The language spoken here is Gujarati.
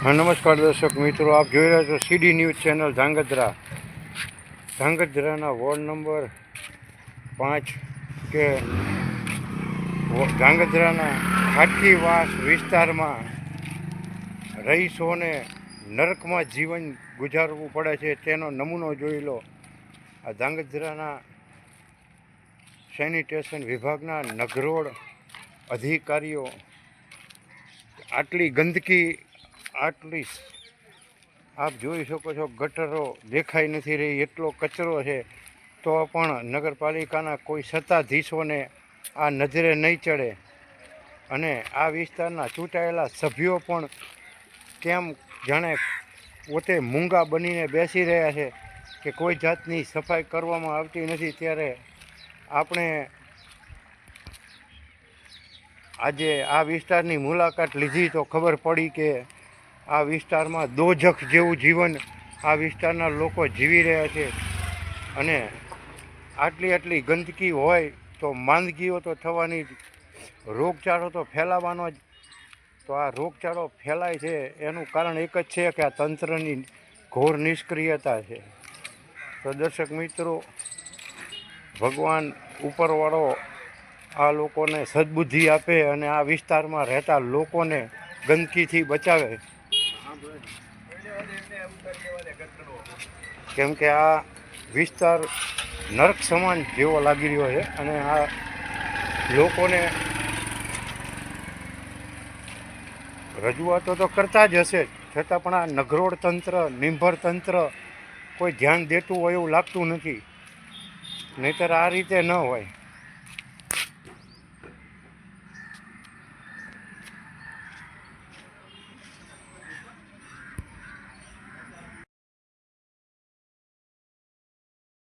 નમસ્કાર દર્શક મિત્રો, આપ જોઈ રહ્યા છો સીડી ન્યૂઝ ચેનલ ધાંગધ્રા. ધાંગધ્રાના વોર્ડ નંબર પાંચ કે ધાંગધ્રાના ખાટકીવાસ વિસ્તારમાં રહીશોને નરકમાં જીવન ગુજારવું પડે છે, તેનો નમૂનો જોઈ લો. આ ધાંગધ્રાના સેનિટેશન વિભાગના નગરોળ અધિકારીઓ આટલી ગંદકી આટલી આપ જોઈ શકો છો ગટરો દેખાઈ નથી રહી, એટલો કચરો છે. તો પણ નગરપાલિકાના કોઈ સત્તાધીશોને આ નજરે નહીં ચડે. અને આ વિસ્તારના ચૂંટાયેલા સભ્યો પણ કેમ જાણે પોતે મૂંગા બનીને બેસી રહ્યા છે કે કોઈ જાતની સફાઈ કરવામાં આવતી નથી ત્યારે આપણે આજે આ વિસ્તારની મુલાકાત લીધી તો ખબર પડી કે આ વિસ્તારમાં દોજખ જેવું જીવન આ વિસ્તારના લોકો જીવી રહ્યા છે. અને આટલી આટલી ગંદકી હોય તો માંદગીઓ તો થવાની જ. રોગચાળો તો ફેલાવાનો જ. તો આ રોગચાળો ફેલાય છે એનું કારણ એક જ છે કે આ તંત્રની ઘોર નિષ્ક્રિયતા છે. તો દર્શક મિત્રો, ભગવાન ઉપરવાળો આ લોકોને સદબુદ્ધિ આપે અને આ વિસ્તારમાં રહેતા લોકોને ગંદકીથી બચાવે. કેમ કે આ વિસ્તાર નર્ક સમાન જેવો લાગી રહ્યો છે અને આ લોકોને રજૂઆતો તો કરતા જ હશે છતાં પણ આ નગરોળ તંત્ર, નિંભર તંત્ર કોઈ ધ્યાન દેતું હોય એવું લાગતું નથી. નહીંતર આ રીતે ન હોય.